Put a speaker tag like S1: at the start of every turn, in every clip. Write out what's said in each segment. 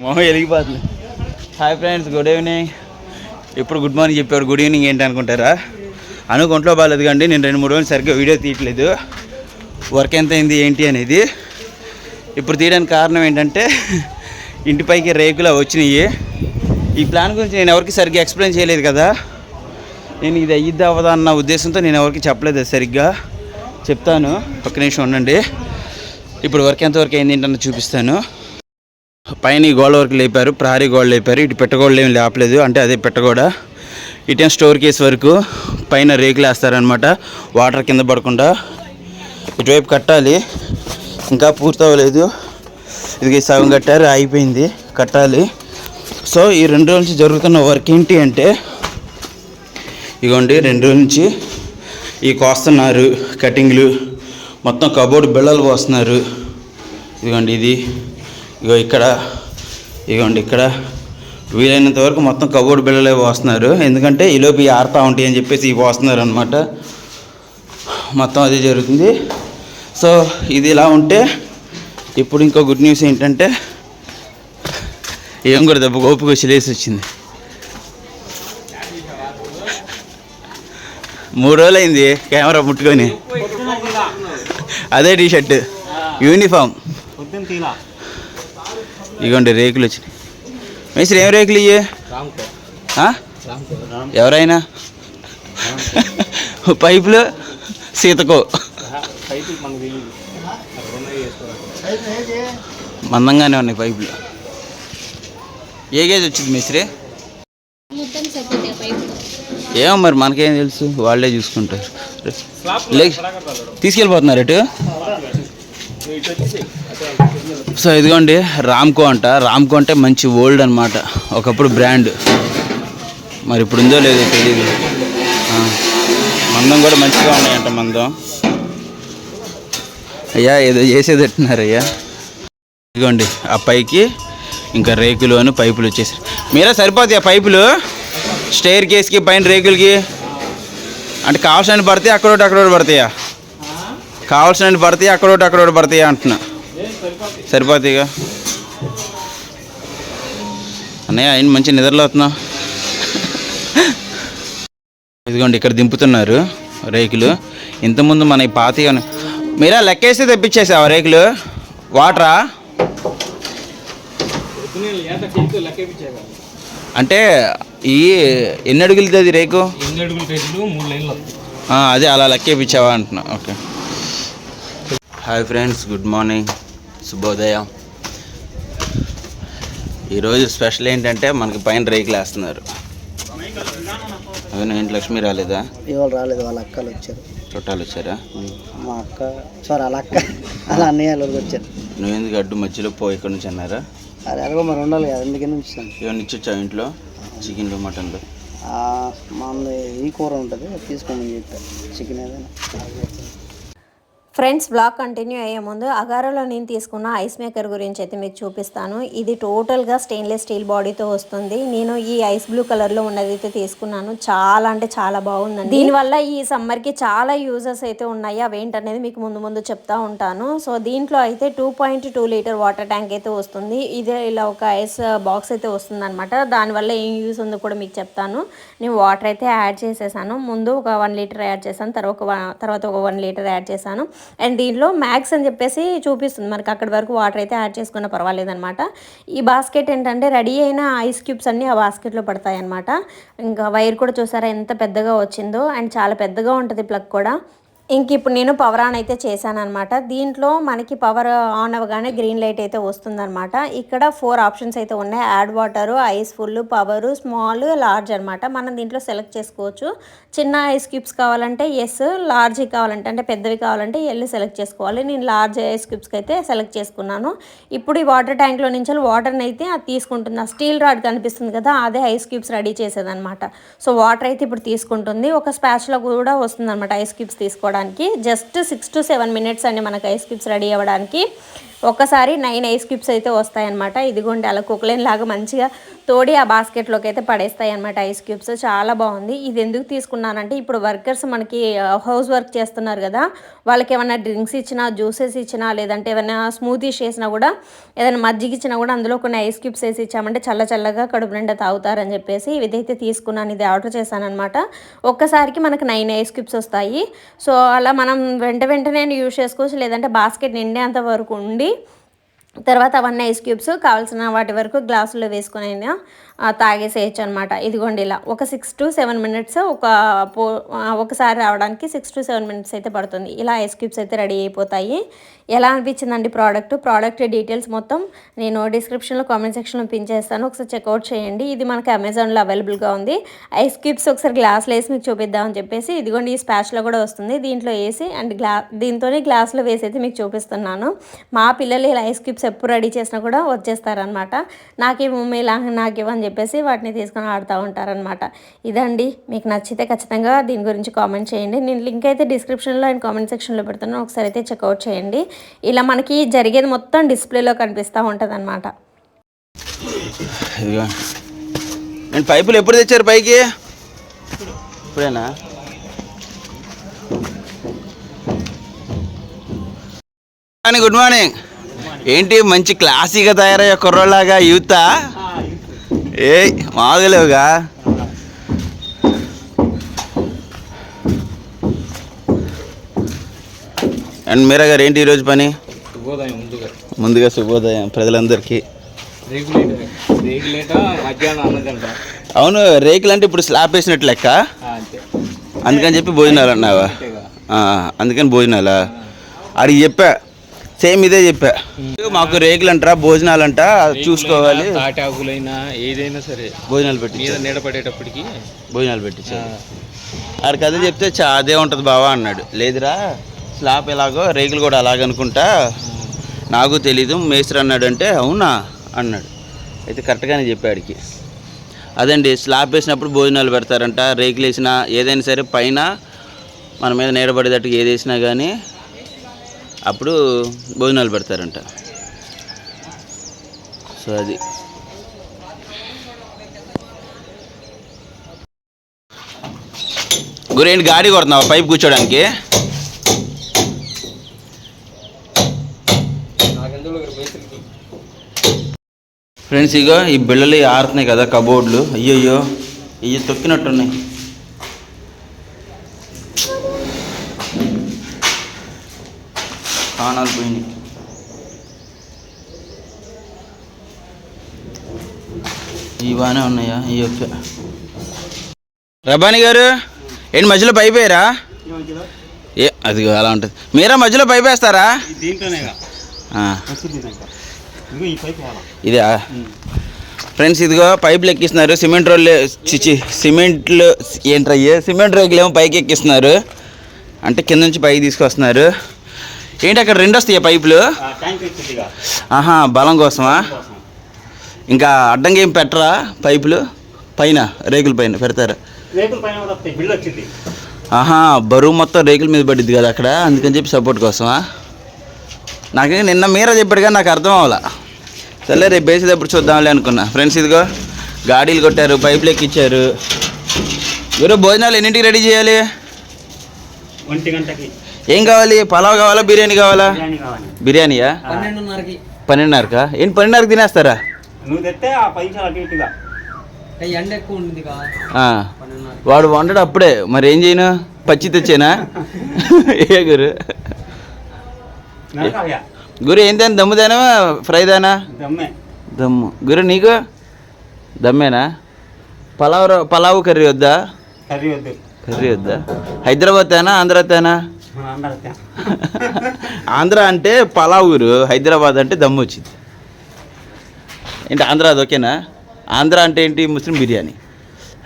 S1: మొహం వెలిగిపోతుంది hi friends good evening ఇప్పుడు గుడ్ మార్నింగ్ చెప్పారు గుడ్ ఈవినింగ్ ఏంటి అనుకుంటారా? అనుకు ఒంట్లో బాగాలేదు కండి నేను రెండు మూడు రోజులు సరిగ్గా వీడియో తీయట్లేదు. వర్క్ ఎంత అయింది ఏంటి అనేది. ఇప్పుడు తీయడానికి కారణం ఏంటంటే ఇంటిపైకి రేకులు వచ్చినాయి. ఈ ప్లాన్ గురించి నేను ఎవరికి సరిగ్గా ఎక్స్ప్లెయిన్ చేయలేదు కదా. నేను ఇది అయ్యిద్ది అవ్వదా అన్న ఉద్దేశంతో నేను ఎవరికి చెప్పలేదు సరిగ్గా. చెప్తాను ఒక్క నిమిషం ఉండండి. ఇప్పుడు వర్క్ ఎంతవరకు అయింది ఏంటన్నా చూపిస్తాను. పైన గోడ వరకు లేపారు ప్రహరీ గోడ లేపారు. ఇటు పెట్టగోడలు ఏమి లేపలేదు. అంటే అదే పెట్టగోడ. ఇటేం స్టోర్ కేస్ వరకు పైన రేకులు వేస్తారనమాట వాటర్ కింద పడకుండా ఇటువైపు కట్టాలి. ఇంకా పూర్తి అవ్వలేదు ఇది సగం కట్టారు అయిపోయింది కట్టాలి. సో ఈ రెండు రోజుల నుంచి జరుగుతున్న వర్క్ ఏంటి అంటే ఇగోండి రెండు రోజుల నుంచి ఈ కోస్తున్నారు కటింగ్లు. మొత్తం కబోర్డ్ బిళ్ళలు పోస్తున్నారు. ఇదిగోండి ఇది. ఇగో ఇక్కడ ఇగోండి ఇక్కడ. వీలైనంత వరకు మొత్తం కబోర్డ్ బిళ్ళలే పోస్తున్నారు. ఎందుకంటే ఈలోపు ఈ ఆరుతా ఉంటాయి అని చెప్పేసి ఇవి పోస్తున్నారు అనమాట మొత్తం అదే జరుగుతుంది. సో ఇది ఇలా ఉంటే ఇప్పుడు ఇంకో గుడ్ న్యూస్ ఏంటంటే ఏం కూడా దెబ్బ ఓపిక వచ్చి వచ్చింది. మూడు రోజులు అయింది కెమెరా ముట్టుకొని. అదే టీషర్ట్. యూనిఫామ్. ఇగోండి రేకులు వచ్చినాయి. మేస్త్రి ఏం రేకులు ఇయ్యే? ఎవరైనా? పైపులు సీతకో. మందంగానే ఉన్నాయి పైపులు. ఏ గేజ్ వచ్చింది మేస్త్రి? ఏమో మరి మనకేం తెలుసు వాళ్ళే చూసుకుంటారు. లే తీసుకెళ్ళిపోతున్నారు ఇటు సో ఇదిగోండి రామ్కో అంట. రామ్కో అంటే మంచి ఓల్డ్ అనమాట ఒకప్పుడు బ్రాండ్. మరి ఇప్పుడు ఉందో లేదో తెలియదు మందం కూడా మంచిగా ఉన్నాయంట మందం. అయ్యా ఏదో చేసేది ఎట్టున్నారయ్యా ఇదిగోండి ఆ పైకి ఇంకా రేకులు అని పైపులు వచ్చేసారు మీరే సరిపోతాయి ఆ పైపులు? స్టేర్ కేస్కి పైన రేకులకి? అంటే కావాల్సిన పడితే అక్కడోటి అక్కడోటి పడతాయా? కావాల్సిన పడతాయి అక్కడోటి అక్కడోటి పడతాయా అంటున్నా. సరిపోతాయిగా అన్నయ్య ఆయన మంచి నిద్రలో అవుతున్నా ఇదిగోండి ఇక్కడ దింపుతున్నారు రేకులు. ఇంతకుముందు మన ఈ పాతగా మీరా లెక్కేస్తే తెప్పించేసావా రేకులు? వాటరా? అంటే ఈ ఎన్ని అడుగులది అది రేకు?
S2: అడుగుల
S1: అదే అలా లెక్కేపించావా అంటున్నా. Okay. Hi friends good morning. శుభోదయం. ఈరోజు స్పెషల్ ఏంటంటే మనకి పైన రేకులు వేస్తున్నారు. అవును ఏంటి లక్ష్మి రాలేదా?
S3: ఇవాళ రాలేదు వాళ్ళ అక్కలు వచ్చారు.
S1: చుట్టాలు వచ్చారా?
S3: మా అక్క సారీ వాళ్ళ అక్క వాళ్ళ అన్నయ్య వాళ్ళు వచ్చారు.
S1: నువ్వెందుకు అడ్డు మధ్యలో పో ఇక్కడ నుంచి అన్నారా?
S3: అది ఎలాగో మరి ఉండాలి కదా అందుకని వచ్చాను?
S1: ఏమన్నా ఇచ్చొచ్చావు ఇంట్లో? చికెన్లు మటన్లు?
S3: మామూలు ఈ కూర ఉంటుంది చెప్పారు చికెన్ ఏదైనా.
S4: ఫ్రెండ్స్ బ్లాగ్ కంటిన్యూ అయ్యే ముందు అగారోలో నేను తీసుకున్న ఐస్ మేకర్ గురించి అయితే మీకు చూపిస్తాను. ఇది టోటల్గా స్టెయిన్లెస్ స్టీల్ బాడీతో వస్తుంది. నేను ఈ ఐస్ బ్లూ కలర్లో ఉన్నది అయితే తీసుకున్నాను. చాలా అంటే చాలా బాగుందండి. దీనివల్ల ఈ సమ్మర్కి చాలా యూజెస్ అయితే ఉన్నాయి. అవేంటనేది మీకు ముందు ముందు చెప్తా ఉంటాను. సో దీంట్లో అయితే two point two litre water tank అయితే వస్తుంది. ఇదే ఇలా ఒక ఐస్ బాక్స్ అయితే వస్తుంది అనమాట దానివల్ల ఏం యూజ్ ఉందో కూడా మీకు చెప్తాను. నేను వాటర్ అయితే యాడ్ చేసేసాను. ముందు ఒక వన్ లీటర్ యాడ్ చేశాను. తర్వాత ఒక వన్- తర్వాత ఒక వన్ లీటర్ యాడ్ చేశాను. అండ్ దీనిలో మ్యాక్స్ అని చెప్పేసి చూపిస్తుంది. మనకి అక్కడి వరకు వాటర్ అయితే యాడ్ చేసుకున్న పర్వాలేదనమాట ఈ బాస్కెట్ ఏంటంటే రెడీ అయిన ఐస్ క్యూబ్స్ అన్నీ ఆ బాస్కెట్లో పడతాయి అనమాట ఇంకా వైర్ కూడా చూసారా ఎంత పెద్దగా వచ్చిందో. అండ్ చాలా పెద్దగా ఉంటుంది ప్లగ్ కూడా. ఇంక ఇప్పుడు నేను పవర్ ఆన్ అయితే చేశాను అనమాట దీంట్లో మనకి పవర్ ఆన్ అవ్వగానే గ్రీన్ లైట్ అయితే వస్తుందన్నమాట. ఇక్కడ ఫోర్ ఆప్షన్స్ అయితే ఉన్నాయి. Add water ice full power small large అనమాట మనం దీంట్లో సెలెక్ట్ చేసుకోవచ్చు. చిన్న ఐస్ క్యూబ్స్ కావాలంటే ఎస్ లార్జ్ కావాలంటే అంటే పెద్దవి కావాలంటే ఎల్ సెలెక్ట్ చేసుకోవాలి. నేను లార్జ్ ఐస్ క్యూబ్స్కి అయితే సెలెక్ట్ చేసుకున్నాను. ఇప్పుడు ఈ వాటర్ ట్యాంక్లో నుంచి వాటర్ని అయితే అది తీసుకుంటుంది ఆ స్టీల్ రాడ్ కనిపిస్తుంది కదా అదే ఐస్ క్యూబ్స్ రెడీ చేసేదన్నమాట. సో వాటర్ అయితే ఇప్పుడు తీసుకుంటుంది. ఒక స్పాచ్లో కూడా వస్తుంది అనమాట ఐస్ క్యూబ్స్ తీసుకోవడం అవ్వడానికి just six to seven minutes అండి మనకు ఐస్ క్యూబ్స్ రెడీ అవ్వడానికి. ఒక్కసారి నైన్ ఐస్ క్యూబ్స్ అయితే వస్తాయన్నమాట. ఇదిగోండి అలా కుక్లైన్ లాగా మంచిగా తోడి ఆ బాస్కెట్లోకి అయితే పడేస్తాయి అనమాట ఐస్ క్యూబ్స్ చాలా బాగుంది. ఇది ఎందుకు తీసుకున్నానంటే ఇప్పుడు వర్కర్స్ మనకి uh, హౌస్ వర్క్ చేస్తున్నారు కదా వాళ్ళకి ఏమైనా డ్రింక్స్ ఇచ్చినా జ్యూసెస్ ఇచ్చినా లేదంటే ఏమైనా స్మూతీస్ చేసినా కూడా ఏదైనా మజ్జిగ ఇచ్చినా కూడా అందులో కొన్ని ఐస్ క్యూబ్స్ వేసి ఇచ్చామంటే చల్ల చల్లగా కడుపు నిండా తాగుతారని చెప్పేసి ఇదైతే తీసుకున్నాను ఇది ఆర్డర్ చేశాను అనమాట ఒక్కసారికి మనకు నైన్ ఐస్ క్యూబ్స్ వస్తాయి. సో అలా మనం వెంట వెంటనే యూజ్ చేసుకోవచ్చు. లేదంటే బాస్కెట్ నిండేంత వరకు ఉండి తర్వాత అవన్నీ ఐస్ క్యూబ్స్ కావాల్సిన వాటి వరకు గ్లాసులో వేసుకొని అయినా తాగేసేయచ్చు అనమాట ఇదిగోండి ఇలా. ఒక సిక్స్ టు సెవెన్ మినిట్స్ ఒక పో ఒకసారి రావడానికి సిక్స్ టు సెవెన్ మినిట్స్ అయితే పడుతుంది. ఇలా ఐస్ క్యూబ్స్ అయితే రెడీ అయిపోతాయి. ఎలా అనిపించిందండి ప్రోడక్ట్? ప్రోడక్ట్ డీటెయిల్స్ మొత్తం నేను డిస్క్రిప్షన్లో కామెంట్ సెక్షన్లో పిన్ చేస్తాను. ఒకసారి చెక్అవుట్ చేయండి. ఇది మనకి అమెజాన్లో అవైలబుల్గా ఉంది. ఐస్ క్యూబ్స్ ఒకసారి గ్లాస్లో వేసి మీకు చూపిద్దామని చెప్పేసి ఇదిగోండి ఈ స్పాచ్లో కూడా వస్తుంది. దీంట్లో వేసి అండ్ గ్లా దీంతోనే గ్లాస్లో వేసి అయితే మీకు చూపిస్తున్నాను. మా పిల్లలు ఇలా ఐస్ క్యూబ్స్ చెప్పు రెడీ చేసినా కూడా వచ్చేస్తారనమాట. నాకే మమ్మీ ఇలా నాకేమని చెప్పేసి వాటిని తీసుకొని ఆడుతూ ఉంటారనమాట. ఇదండి మీకు నచ్చితే ఖచ్చితంగా దీని గురించి కామెంట్ చేయండి. నేను లింక్ అయితే డిస్క్రిప్షన్లో అండ్ కామెంట్ సెక్షన్లో పెడుతున్నాను. ఒకసారి అయితే చెక్అవుట్ చేయండి. ఇలా మనకి జరిగేది మొత్తం డిస్ప్లేలో కనిపిస్తూ ఉంటుంది అనమాట
S1: పైపులు ఎప్పుడు తెచ్చారు పైకి? ఇప్పుడేనా? గుడ్ మార్నింగ్ ఏంటి మంచి క్లాసీగా తయారయ్యే కుర్రోళ్ళలాగా యూతా ఏ మామూలుగా అండ్ మీరా గారు ఏంటి ఈరోజు పని?
S2: ముందుగా.
S1: శుభోదయం ప్రజలందరికీ. అవును రేకులు అంటే ఇప్పుడు స్లాబ్ వేసినట్టు లెక్క. అందుకని చెప్పి భోజనాలు అన్నావా? అందుకని భోజనాలా? అడిగి చెప్పా. సేమ్ ఇదే చెప్పా. మాకు రేకులు అంటారా భోజనాలు అంట చూసుకోవాలి.
S2: తాటాకులైనా ఏదైనా సరే
S1: భోజనాలు పెట్టి
S2: మీద నీడ పడేటప్పటికి
S1: భోజనాలు పెట్టించారు. ఆడికి అదే చెప్తే చా అదే ఉంటుంది బావా అన్నాడు. లేదురా స్లాబ్ ఎలాగో రేకులు కూడా అలాగనుకుంటా నాకు తెలీదు మేస్త్రి అన్నాడు అంటే అవునా అన్నాడు. అయితే కరెక్ట్గానే చెప్పాడికి అదండి స్లాబ్ వేసినప్పుడు భోజనాలు పెడతారంట రేకులు వేసినా ఏదైనా సరే పైన మన మీద నీడబడేటట్టు ఏది వేసినా కానీ అప్పుడు భోజనాలు పెడతారంట. సో అది. గురేంటి గాడి కొడుతున్నావు? పైప్ కూర్చోడానికి? ఫ్రెండ్స్ ఇగో ఈ బిళ్ళలు ఆరుతున్నాయి కదా కబోర్డ్లు. అయ్యయ్యో ఇవి తొక్కినట్టున్నాయి. కాణాలు పోయినాయి ఇవి బాగానే ఉన్నాయా? ఈ యొక్క రబాని గారు ఏంటి మధ్యలో పైప్ వేయరా ఏ అది అలా ఉంటుంది. మీరా మధ్యలో పైప్ వేస్తారా
S2: దీంట్లోనేగా.
S1: ఆ.
S2: వస్తుంది ఇదిగో ఈ పైపు కావాలా
S1: ఇదా? ఫ్రెండ్స్ ఇదిగో పైపులు ఎక్కిస్తున్నారు. సిమెంట్ రోడ్లు చిచి సిమెంట్లు ఏంట్రయ్యే సిమెంట్ రేకులు ఏమో పైకి ఎక్కిస్తున్నారు అంటే కింద నుంచి పైకి తీసుకొస్తున్నారు. ఏంటి అక్కడ రెండు వస్తాయి పైపులు? ఆహా బలం కోసమా? ఇంకా అడ్డంగా ఏం పెట్టరా పైపులు? పైన రేకుల పైన పెడతారా? ఆహా బరువు మొత్తం రేకుల మీద పడిద్ది కదా అక్కడ. అందుకని చెప్పి సపోర్ట్ కోసమా? నాకే నిన్న మీరే చెప్పాడు కానీ నాకు అర్థం అవ్వాల. సరే రేపు వేసేటప్పుడు చూద్దాంలే అనుకున్నా. ఫ్రెండ్స్ ఇదిగో గాడీలు కొట్టారు పైపులు ఎక్కిచ్చారు. మీరు భోజనాలు ఎన్నింటికి రెడీ చేయాలి?
S2: ఒంటి గంటకి.
S1: ఏం కావాలి? పలావ్ కావాలా? బిర్యానీ కావాలా?
S2: బిర్యానీ కావాలి.
S1: బిర్యానీయా?
S2: పన్నెండున్నరకి.
S1: ఏంటి పన్నెండున్నరకు తినేస్తారా? వాడు వండడు అప్పుడే. మరి ఏం చేయను? పచ్చి తెచ్చేనా? ఏ గురు? గురు ఏం దాని దమ్ము దానా? ఫ్రై దానా?
S2: దమ్మే.
S1: దమ్ము. గురు నీకు? దమ్మేనా? పలావ్ ర- పలావ్ కర్రీ వద్దా?
S2: కర్రీ వద్దు.
S1: కర్రీ వద్దా? హైదరాబాద్ తేనా ఆంధ్ర తేనా ఆంధ్ర అంటే పలావ్ గురు హైదరాబాద్ అంటే దమ్ము వచ్చింది. ఏంటి ఆంధ్ర అది ఓకేనా? ఆంధ్ర అంటే ఏంటి? ముస్లిం బిర్యానీ.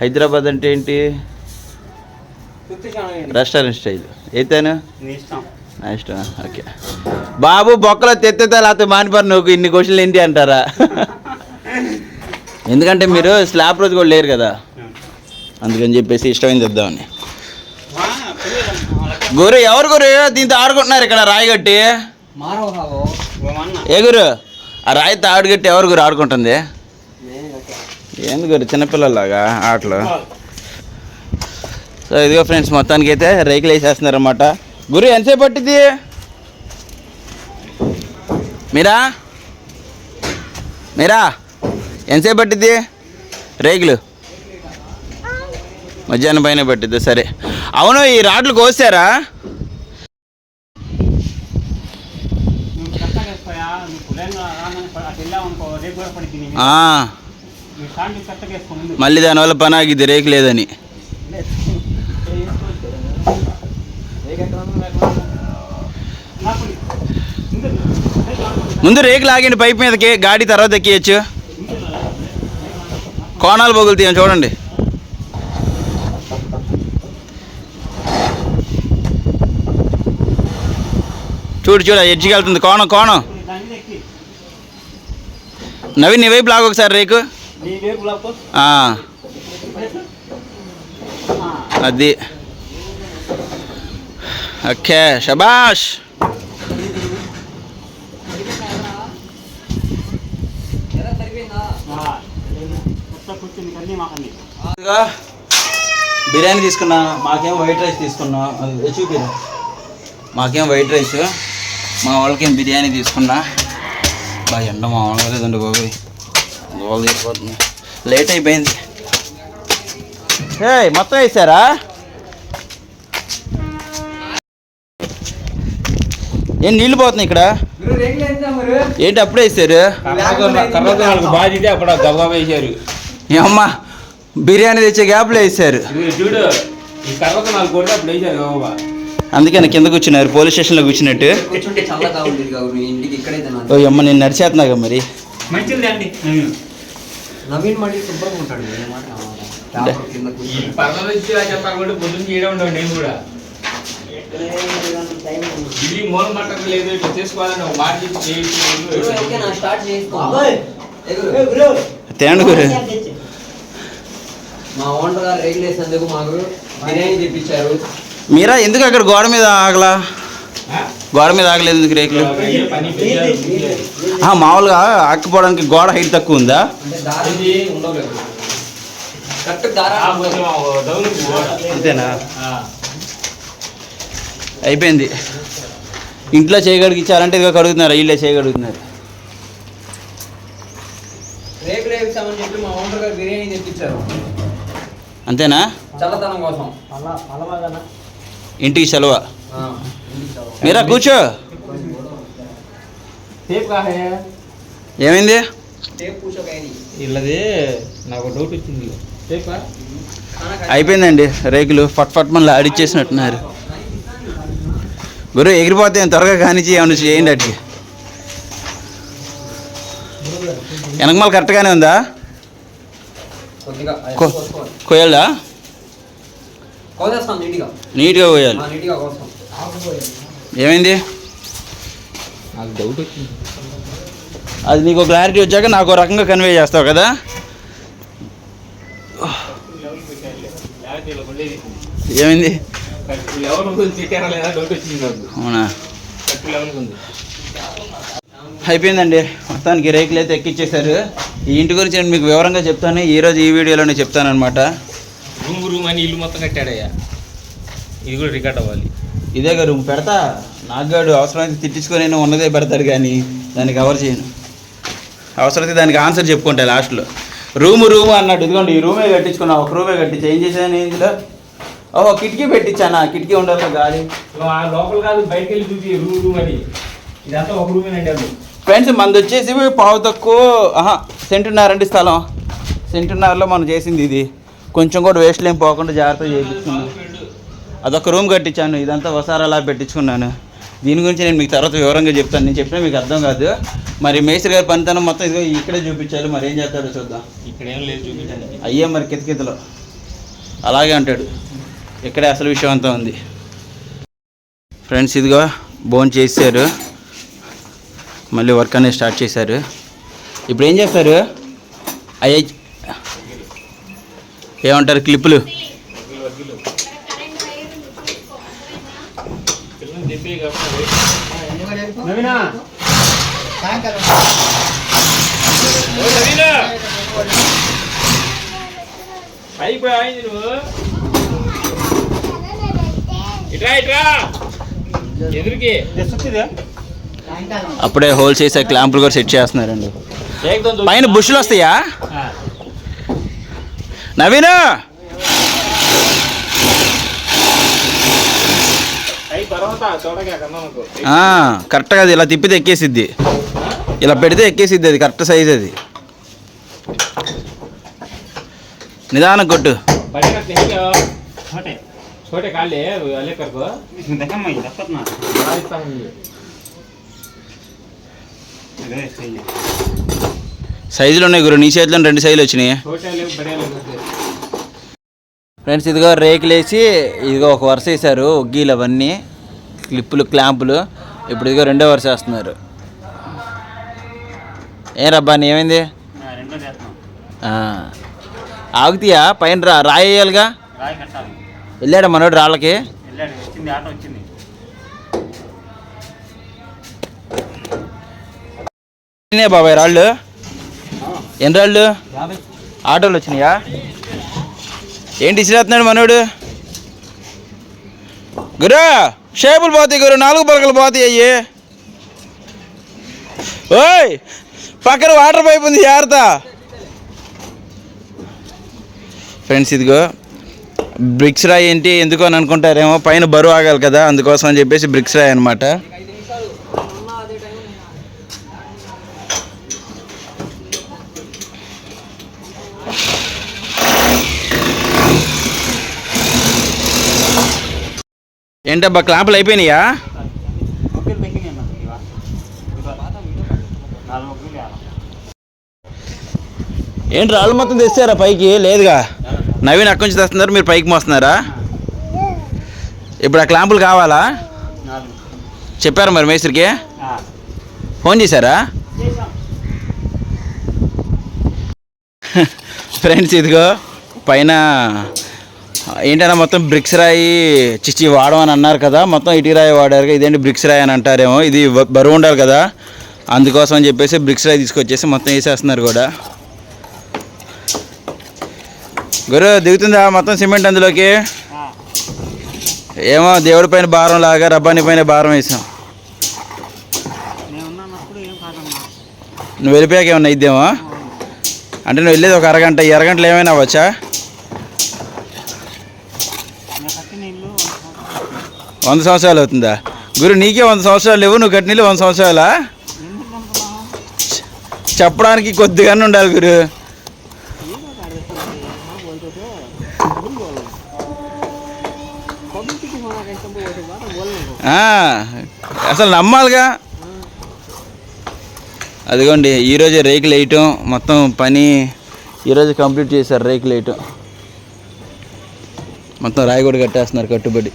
S1: హైదరాబాద్ అంటే ఏంటి? Restaurant style. అయితేనా
S2: నీ ఇష్టం.
S1: ఓకే. బాబు బొక్కలో తెత్తే లేకపోతే మానిపారు నువ్వు ఇన్ని క్వశ్చన్లు ఏంటి అంటారా? ఎందుకంటే మీరు స్లాబ్ రోజు కూడా లేరు కదా. అందుకని చెప్పేసి ఇష్టమైంది
S2: వాళ్ళకి
S1: గురు ఎవరు గురు? దీంతో ఆడుకుంటున్నారు ఇక్కడ రాయి కట్టి ఏ గురు? ఆ రాయి తాడు కట్టి ఎవరు గురు ఆడుకుంటుంది? ఏంది గురు చిన్నపిల్లలాగా ఆటలు? సో ఇదిగో ఫ్రెండ్స్ మొత్తానికి అయితే రైకులు వేసేస్తున్నారు అనమాట గురు ఎంతసేపు పట్టింది మీరా? మీరా? ఎంతసేపు పట్టిద్ది? రేకులు? మధ్యాహ్నం పైన పట్టిద్ది సరే. అవును ఈ రాడ్లు కోసారా? మళ్ళీ దానివల్ల పని ఆగిద్ది రేకు లేదని.
S2: ముందు
S1: రేకు లాగండి పైప్ మీదకి గాడి తర్వాత ఎక్కియచ్చు. కోణాలు పగులుతాయి చూడండి. చూడు చూడు ఎడ్జికి వెళ్తుంది. కోణం కోణం. నవీన్ నీ వైపు లాగు ఒకసారి రేకు. అది. ఓకే షబాష్ బిర్యానీ తీసుకున్నా. మాకేం వైట్ రైస్ తీసుకున్నా. చూపిరా. మాకేం వైట్ రైస్? మా వాళ్ళకేం బిర్యానీ తీసుకున్నా? బాగా ఎండ మామూలుగా లేదండి బాబు గోల్ తీసిపోతుంది లేట్ అయిపోయింది. ఏ మొత్తం వేసారా? ఏం నీళ్ళు పోతున్నాయి ఇక్కడ?
S5: మీరు రేగులు ఎంత మరి
S1: ఏంటి అప్పుడే వేసారు?
S6: బాధ్యత అప్పుడు వేశారు
S1: అమ్మ బిర్యానీ తెచ్చే గ్యాప్లో వేసారు.
S6: చూడు ఈ కర్రతో నాలుగు అప్పుడు గబగబా
S1: అందుకని కింద కూర్చున్నారు పోలీస్ స్టేషన్లో కూర్చున్నట్టు. ఓ అమ్మ నేను నడిచేస్తున్నాగా మరి?
S2: మంచిది అండి. నేను
S5: నవీన్ మళ్ళీ శుభ్రంగా ఉంటాడు మా ఓనర్ గారు రేగులు వేసినందుకు మాకు బిర్యానీ తెప్పించారు.
S1: మీరా ఎందుకు అక్కడ గోడ మీద ఆగలా? గోడ మీద ఆగలేదు ఎందుకు రేకులు? మామూలుగా ఆకపోవడానికి గోడ హైట్ తక్కువ ఉందా. అంతేనా?
S6: ఆ.
S1: అయిపోయింది. ఇంట్లో చేయగడికి ఇచ్చారంటే ఇదిగో కడుగుతున్నారు ఇల్లే చేయగలుగుతున్నారు. అంతేనా?
S5: చల్లదనం కోసం.
S1: ఇంటికి సెలవు. మీరా కూర్చో. ఏమైంది?
S5: టేప్ కూర్చోకాయని
S6: ఇల్లది నాకు డౌట్ వచ్చింది. టేపా
S1: అయిపోయిందండి. రేకులు ఫట్ ఫట్ మళ్ళీ ఆడిచ్చేసినట్టున్నారు. గురు ఎగిరిపోతే త్వరగా కానిచ్చి ఏమైనా చేయండి అటుకి. వెనకమాల కరెక్ట్గానే ఉందా?
S5: కొద్దిగా నీట్గా. కోస్తాం
S1: ఏమైంది?
S6: నాకు డౌట్ వచ్చింది.
S1: అది నీకు క్లారిటీ వచ్చాక నాకు రకంగా కన్వే చేస్తావు కదా? ఏమైంది? అవునా? అయిపోయిందండి. మొత్తానికి రేకులు అయితే ఎక్కిచ్చేశారు. ఈ ఇంటి గురించి నేను మీకు వివరంగా చెప్తాను. ఈరోజు ఈ వీడియోలోనే చెప్తానమాట
S6: రూమ్ రూమ్ అని ఇల్లు మొత్తం కట్టాడయ్యా. ఇది కూడా రికార్డ్ అవ్వాలి.
S1: ఇదే గారు పెడతా. నాగాడు అవసరమైతే తిట్టించుకొని నేను ఉన్నదే పెడతాడు కానీ దాన్ని కవర్ చేయను. అవసరమైతే దానికి ఆన్సర్ చెప్పుకుంటా లాస్ట్లో. రూము రూము అన్నాడు. ఇదిగోండి ఈ రూమే కట్టించుకున్నా. ఒక రూమే కట్టించా. ఏం చేశాను ఇందులో? ఓహో కిటికీ పెట్టించానా? కిటికీ ఉండాలి గాలి
S6: లోపల కాదు బయటకు వెళ్ళి చూపి రూమ్ రూమ్ అని ఇదంతా ఒక రూమేనండి అది.
S1: ఫ్రెండ్స్ మనది వచ్చేసి పావు తక్కువ సెంటున్నరండి స్థలం. సెంటున్నరలో మనం చేసింది ఇది. కొంచెం కూడా వేస్ట్ ఏం పోకుండా జాగ్రత్తగా చేయించుకున్నాను. అదొక రూమ్ కట్టించాను ఇదంతా వసారాలా పెట్టించుకున్నాను. దీని గురించి నేను మీకు తర్వాత వివరంగా చెప్తాను. నేను చెప్పినా మీకు అర్థం కాదు. మరి మేస్త్రి గారి పనితనం మొత్తం ఇదిగో ఇక్కడే చూపించాలి. మరి ఏం చేస్తాడో చూద్దాం.
S6: ఇక్కడ ఏం లేదు చూపించడానికి.
S1: అయ్యే మరి కితకితలో. అలాగే అంటాడు. ఇక్కడే అసలు విషయం అంతా ఉంది. ఫ్రెండ్స్ ఇదిగో బోన్ చేశారు మళ్ళీ వర్క్ అనేది స్టార్ట్ చేశారు. ఇప్పుడు ఏం చేస్తారు? అయ్యే ఏమంటారు క్లిప్పులు
S6: చెప్పి నవీనా ఓ నవీనా అయిపోయి అయింది నువ్వు ఇట్రా ఇట్రా ఎదురుకి.
S2: సుత్తిదే
S1: అప్పుడే హోల్ చేసే క్లాంపులు కూడా సెట్ చేస్తున్నారండి. పైన బుష్లు వస్తాయా?
S6: ఆ.
S1: నవీన్! కరెక్ట్గా అది ఇలా తిప్పితే ఎక్కేసిద్ది. ఇలా పెడితే ఎక్కేసిద్ది అది కరెక్ట్ సైజ్ అది. నిదానం కొట్టు.
S2: छोटे
S1: సైజులు ఉన్నాయి గురు నీ చేతిలో రెండు సైజులు వచ్చినాయి. ఫ్రెండ్స్ ఇదిగో రేకులు వేసి ఇదిగో ఒక వరుస వేసారు ఒగ్గీలు అవన్నీ క్లిప్పులు క్లాంపులు. ఇప్పుడు ఇదిగో రెండో వరుస వేస్తున్నారు. ఏం రబ్బా ఏమైంది? ఆగుతీయా? పైన రా
S2: రాయి వేయాలిగా
S1: వెళ్ళాడు మనోడు రాళ్ళకి? బాబాయ్ రాళ్ళు. ఎన్ని రాళ్ళు ఆటోలు వచ్చినాయా? ఏంటి ఇచ్చిరేస్తున్నాడు మనోడు? గురు షేపులు పోతాయి గురు నాలుగు పలకలు పోతాయి అయ్యి. ఓయ్ పక్కన వాటర్ పైప్ ఉంది జాగ్రత్త. ఫ్రెండ్స్ ఇదిగో బ్రిక్స్ రాయి ఏంటి ఎందుకు అని అనుకుంటారేమో పైన బరువు ఆగాలి కదా అందుకోసం అని చెప్పేసి బ్రిక్స్ రాయి అనమాట ఏంటబ్బా క్లాంపులు అయిపోయినాయా? ఏంటి రాళ్ళు మొత్తం తెస్తారా పైకి? లేదుగా. నవీన్ అక్కడి నుంచి తెస్తున్నారు మీరు పైకి మోస్తున్నారా? ఇప్పుడు ఆ క్లాంపులు కావాలా? చెప్పారా మరి మేస్త్రికి. ఫోన్ చేశారా? ఫ్రెండ్స్ ఇదిగో పైన ఏంటన్నా మొత్తం బ్రిక్స్ రాయి చిచ్చి వాడమని అన్నారు కదా మొత్తం ఇటు రాయి వాడారు ఇదేంటి బ్రిక్స్ రాయి అని అంటారేమో. ఇది బరువు ఉండాలి కదా. అందుకోసం అని చెప్పేసి బ్రిక్స్ రాయి తీసుకొచ్చేసి మొత్తం వేసేస్తున్నారు కూడా. గురు దిగుతుందా మొత్తం సిమెంట్ అందులోకి? ఏమో దేవుడి పైన భారం లాగా రబ్బాని పైన భారం వేసాం. నువ్వు వెళ్ళిపోయాక ఏమన్నా ఇద్దేమో అంటే నువ్వు వెళ్ళేది ఒక అరగంట ఈ అరగంటలో ఏమైనా అవ్వచ్చా
S2: నేను కట్టిన ఇల్లు
S1: వంద సంవత్సరాలు అవుతుందా? గురు నీకే వంద సంవత్సరాలు లేవు నువ్వు కట్టినీళ్ళు వంద సంవత్సరాలా? చెప్పడానికి కొద్దిగానే ఉండాలి గురు. అసలు నమ్మాలిగా? అదిగోండి ఈరోజే రేకులు వేయటం మొత్తం పని ఈరోజు కంప్లీట్ చేశారు రేకులు వేయటం. మొత్తం రాయగూడ కట్టేస్తున్నారు కట్టుబడి.